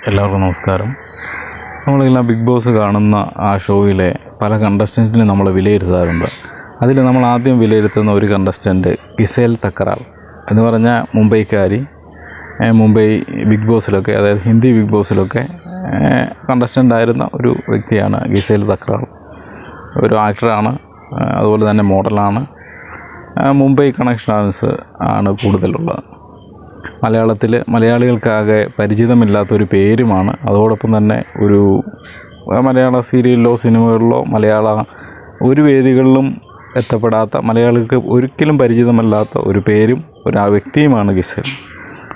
എല്ലാവർക്കും നമസ്കാരം. നമ്മളെല്ലാം ബിഗ് ബോസ് കാണുന്ന ആ ഷോയിലെ പല കണ്ടസ്റ്റന്റിനെ നമ്മൾ വിലയിരുത്താറുണ്ട്. അതിൽ നമ്മൾ ആദ്യം വിലയിരുത്തുന്ന ഒരു കണ്ടസ്റ്റന്റ് ഗിസേൽ തക്കറാൾ എന്ന് പറഞ്ഞാൽ മുംബൈക്കാരി മുംബൈ ബിഗ് ബോസിലൊക്കെ അതായത് ഹിന്ദി ബിഗ് ബോസിലൊക്കെ കണ്ടസ്റ്റന്റ് ആയിരുന്ന ഒരു വ്യക്തിയാണ് ഗിസേൽ തക്കറാൾ. ഒരു ആക്ടറാണ് അതുപോലെ തന്നെ മോഡലാണ് മുംബൈ കണക്ഷൻസ് ആണ് കൂടുതലുള്ളത്. മലയാളത്തിൽ മലയാളികൾക്കാകെ പരിചിതമില്ലാത്തൊരു പേരുമാണ്. അതോടൊപ്പം തന്നെ ഒരു മലയാള സീരിയലിലോ സിനിമകളിലോ മലയാള ഒരു വേദികളിലും എത്തപ്പെടാത്ത മലയാളികൾക്ക് ഒരിക്കലും പരിചിതമല്ലാത്ത ഒരു പേരും ഒരു ആ വ്യക്തിയുമാണ് ഗിസൽ.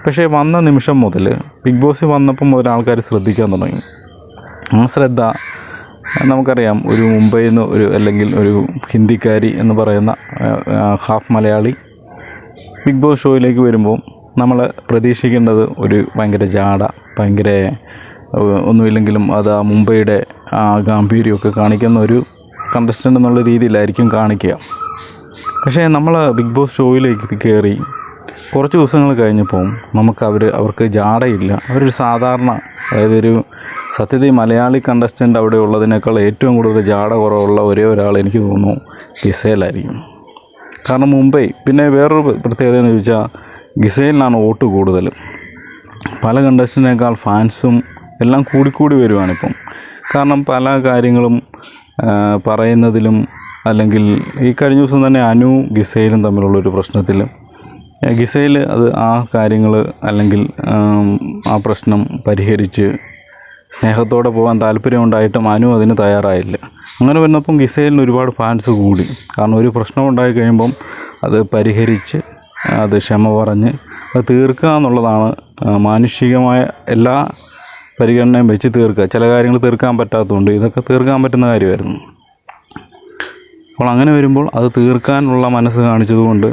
പക്ഷേ വന്ന നിമിഷം മുതൽ ബിഗ് ബോസ് വന്നപ്പം മുതൽ ആൾക്കാർ ശ്രദ്ധിക്കാൻ തുടങ്ങി. ആ ശ്രദ്ധ നമുക്കറിയാം ഒരു മുംബൈയിൽ നിന്ന് ഒരു അല്ലെങ്കിൽ ഒരു ഹിന്ദിക്കാരി എന്ന് പറയുന്ന ഹാഫ് മലയാളി ബിഗ് ബോസ് ഷോയിലേക്ക് വരുമ്പോൾ നമ്മൾ പ്രതീക്ഷിക്കേണ്ടത് ഒരു ഭയങ്കര ജാട ഭയങ്കര ഒന്നുമില്ലെങ്കിലും അത് ആ മുംബൈയുടെ ആ ഗാംഭീര്യമൊക്കെ കാണിക്കുന്ന ഒരു കണ്ടസ്റ്റന്റ് എന്നുള്ള രീതിയിലായിരിക്കും കാണിക്കുക. പക്ഷേ നമ്മൾ ബിഗ് ബോസ് ഷോയിലേക്ക് കയറി കുറച്ച് ദിവസങ്ങൾ കഴിഞ്ഞപ്പോൾ നമുക്ക് അവർ അവർക്ക് ജാടയില്ല. അവരൊരു സാധാരണ അതായത് ഒരു സത്യത്തിൽ മലയാളി കണ്ടസ്റ്റന്റ് അവിടെ ഉള്ളതിനേക്കാൾ ഏറ്റവും കൂടുതൽ ജാട കുറവുള്ള ഒരേ ഒരാൾ എനിക്ക് തോന്നുന്നു ഗിസേലായിരിക്കും കാരണം മുംബൈ പിന്നെ വേറൊരു പ്രത്യേകത എന്ന് ചോദിച്ചാൽ ഗിസൈലിനാണ് വോട്ട് കൂടുതൽ. പല കണ്ടസ്റ്റന്റിനേക്കാൾ ഫാൻസും എല്ലാം കൂടിക്കൂടി വരുവാണിപ്പം. കാരണം പല കാര്യങ്ങളും പറയുന്നതിലും അല്ലെങ്കിൽ ഈ കഴിഞ്ഞ ദിവസം തന്നെ അനു ഗിസൈലും തമ്മിലുള്ളൊരു പ്രശ്നത്തിൽ ഗിസൈൽ അത് ആ കാര്യങ്ങൾ അല്ലെങ്കിൽ ആ പ്രശ്നം പരിഹരിച്ച് സ്നേഹത്തോടെ പോകാൻ താല്പര്യമുണ്ടായിട്ടും അനു അതിന് തയ്യാറായില്ല. അങ്ങനെ വന്നപ്പം ഗിസൈലിന് ഒരുപാട് ഫാൻസ് കൂടി. കാരണം ഒരു പ്രശ്നം ഉണ്ടായി കഴിയുമ്പം അത് പരിഹരിച്ച് അത് ക്ഷമ പറഞ്ഞ് അത് തീർക്കുക എന്നുള്ളതാണ് മാനുഷികമായ എല്ലാ പരിഗണനയും വെച്ച് തീർക്കുക. ചില കാര്യങ്ങൾ തീർക്കാൻ പറ്റാത്തതുകൊണ്ട് ഇതൊക്കെ തീർക്കാൻ പറ്റുന്ന കാര്യമായിരുന്നു. അപ്പോൾ അങ്ങനെ വരുമ്പോൾ അത് തീർക്കാനുള്ള മനസ്സ് കാണിച്ചതുകൊണ്ട്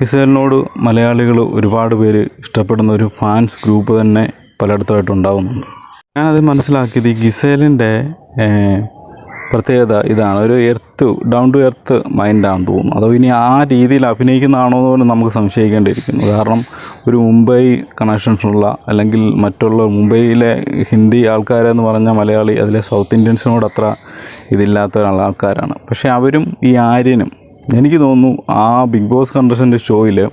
കിസേലിനോട് മലയാളികൾ ഒരുപാട് പേര് ഇഷ്ടപ്പെടുന്ന ഒരു ഫാൻസ് ഗ്രൂപ്പ് തന്നെ പലയിടത്തുമായിട്ട് ഉണ്ടാകുന്നുണ്ട്. ഞാനത് മനസ്സിലാക്കിയത് ഈ ഗിസേലിന്റെ പ്രത്യേകത ഇതാണ്. ഒരു എർത്ത് ഡൗൺ ടു എർത്ത് മൈൻഡാണെന്ന് തോന്നുന്നു. അതോ ഇനി ആ രീതിയിൽ അഭിനയിക്കുന്നതാണോ എന്ന് പോലും നമുക്ക് സംശയിക്കേണ്ടിയിരിക്കുന്നു. കാരണം ഒരു മുംബൈ കണക്ഷൻസുള്ള അല്ലെങ്കിൽ മറ്റുള്ള മുംബൈയിലെ ഹിന്ദി ആൾക്കാരെന്ന് പറഞ്ഞാൽ മലയാളി അതിലെ സൗത്ത് ഇന്ത്യൻസിനോട് അത്ര ഇതില്ലാത്ത ആൾക്കാരാണ്. പക്ഷേ അവരും ഈ ആര്യനും. എനിക്ക് തോന്നുന്നു ആ ബിഗ് ബോസ് കണ്ടസ്റ്റന്റ് ഷോയിൽ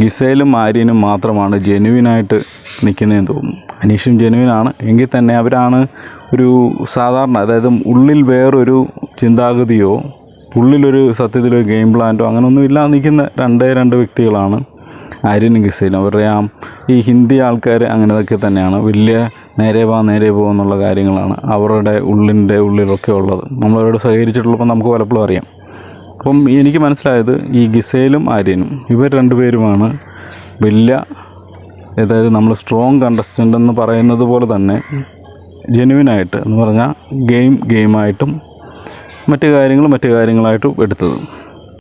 ഗിസയിലും ആര്യനും മാത്രമാണ് ജെനുവിനായിട്ട് നിൽക്കുന്നതെന്ന് തോന്നുന്നു. അനീഷും ജെനുവിനാണ്. എങ്കിൽ തന്നെ അവരാണ് ഒരു സാധാരണ അതായത് ഉള്ളിൽ വേറൊരു ചിന്താഗതിയോ ഉള്ളിലൊരു സത്യത്തിലൊരു ഗെയിം പ്ലാന്റോ അങ്ങനെയൊന്നും ഇല്ലാതെ നിൽക്കുന്ന രണ്ടേ രണ്ട് വ്യക്തികളാണ് ആര്യനും ഗിസയിലും അവരുടെ ആ ഈ ഹിന്ദി ആൾക്കാർ അങ്ങനെതൊക്കെ തന്നെയാണ്. വലിയ നേരെ പോ നേരെ പോ എന്നുള്ള കാര്യങ്ങളാണ് അവരുടെ ഉള്ളിന്റെ ഉള്ളിലൊക്കെ ഉള്ളത്. നമ്മളവരോട് സഹകരിച്ചിട്ടുള്ളപ്പോൾ നമുക്ക് പലപ്പോഴും അറിയാം. അപ്പം എനിക്ക് മനസ്സിലായത് ഈ ഗിസയിലും ആര്യനും ഇവർ രണ്ടുപേരുമാണ് വലിയ അതായത് നമ്മൾ സ്ട്രോങ് കണ്ടസ്റ്റന്റ് എന്ന് പറയുന്നത് പോലെ തന്നെ ജെനുവിനായിട്ട് എന്ന് പറഞ്ഞാൽ ഗെയിം ഗെയിമായിട്ടും മറ്റു കാര്യങ്ങളും മറ്റു കാര്യങ്ങളായിട്ടും എടുത്തത്.